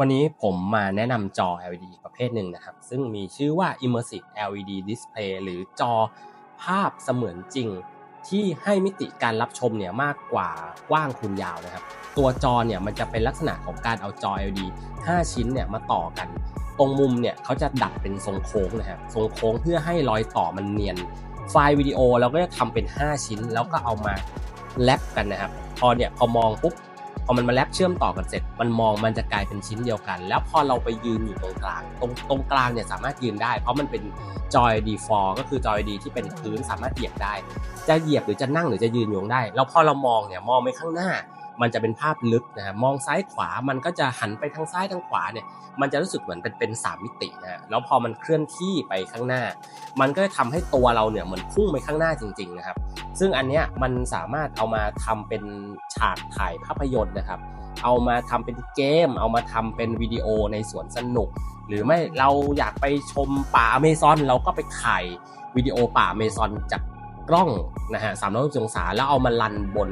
วันนี้ผมมาแนะนำจอ LED ประเภทหนึ่งนะครับ ซึ่งมีชื่อว่า Immersive LED Display หรือจอภาพเสมือนจริง ที่ให้มิติการรับชมเนี่ยมากกว่ากว้างคูณยาวนะครับ ตัวจอเนี่ยมันจะเป็นลักษณะของการเอาจอ LED 5 ชิ้นเนี่ยมาต่อกัน ตรงมุมเนี่ยเขาจะดัดเป็นทรงโค้งนะครับทรงโค้งเพื่อให้รอยต่อมันเนียน ไฟล์วิดีโอเราก็จะทำเป็น 5 ชิ้น แล้วก็เอามาแลปกันนะครับ พอเนี่ยพอมองปุ๊บ พอมันมาแลบเชื่อมต่อกันเสร็จ มันมองมันจะกลายเป็นชิ้นเดียวกัน แล้วพอเราไปยืนอยู่ตรงกลาง ตรงตรงกลางเนี่ยสามารถยืนได้ เพราะมันเป็นจอยดีฟอร์ก็คือจอยดีที่เป็นพื้นสามารถเหยียบได้ จะเหยียบหรือจะนั่งหรือจะยืนอยู่ได้ แล้วพอเรามองเนี่ยมองไปข้างหน้า มันจะเป็นภาพลึกนะมองซ้ายขวามันก็จะหันไปทางซ้ายทางขวาเนี่ยมันจะรู้สึกเหมือนเป็นเป็นสามมิตินะแล้วพอมันเคลื่อนที่ไปข้างหน้า มันก็จะทำให้ตัวเราเนี่ยเหมือนพุ่งไปข้างหน้าจริงๆนะครับ ซึ่งอันเนี้ยมันสามารถเอามาทำเป็นฉากถ่ายภาพยนตร์นะครับ เอามาทำเป็นเกม เอามาทำเป็นวิดีโอในสวนสนุก หรือไม่เราอยากไปชมป่าอเมซอนเราก็ไปถ่ายวิดีโอป่าอเมซอนจาก กล้องนะฮะสามร้อยองศาแล้วเอามารันบน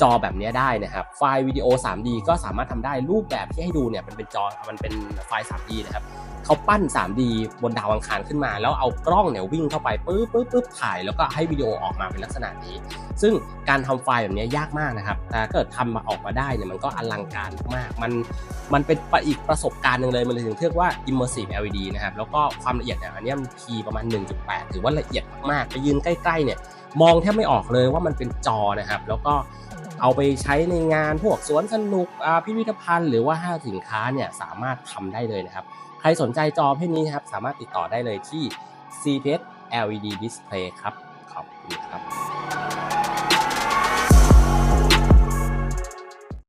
จอแบบนี้ได้นะครับ ไฟล์วิดีโอ 3D ก็สามารถทำได้รูปแบบที่ให้ดูเนี่ยมันเป็นจอมันเป็นไฟล์ 3D นะครับเขาปั้น 3D บนดาวอังคารขึ้นมา แล้วเอากล้องเนี่ยวิ่งเข้าไปปึ๊บปึ๊บปึ๊บถ่าย แล้วก็ให้วิดีโอออกมาเป็นลักษณะนี้ ซึ่งการทำไฟล์แบบนี้ยากมากนะครับ แต่เกิดทำมาออกมาได้เนี่ยมันก็อลังการมาก มันมันเป็นอีกประสบการณ์หนึ่งเลย มันเลยถึงเรียกว่า immersive LED นะครับ แล้วก็ความละเอียดเนี่ยอันนี้มัน P ประมาณ 1.8 ถือว่าละเอียดมากๆไปยืนใกล้ๆเนี่ย มองแทบไม่ออกเลยว่ามันเป็นจอนะครับ แล้วก็เอาไปใช้ในงานพวกสวนสนุกพิพิธภัณฑ์หรือว่าห้างสินค้าเนี่ยสามารถทำได้เลยนะครับ ใครสนใจจอเพศนี้นะครับ สามารถติดต่อได้เลยที่ CPS LED Display ครับ ขอบคุณครับ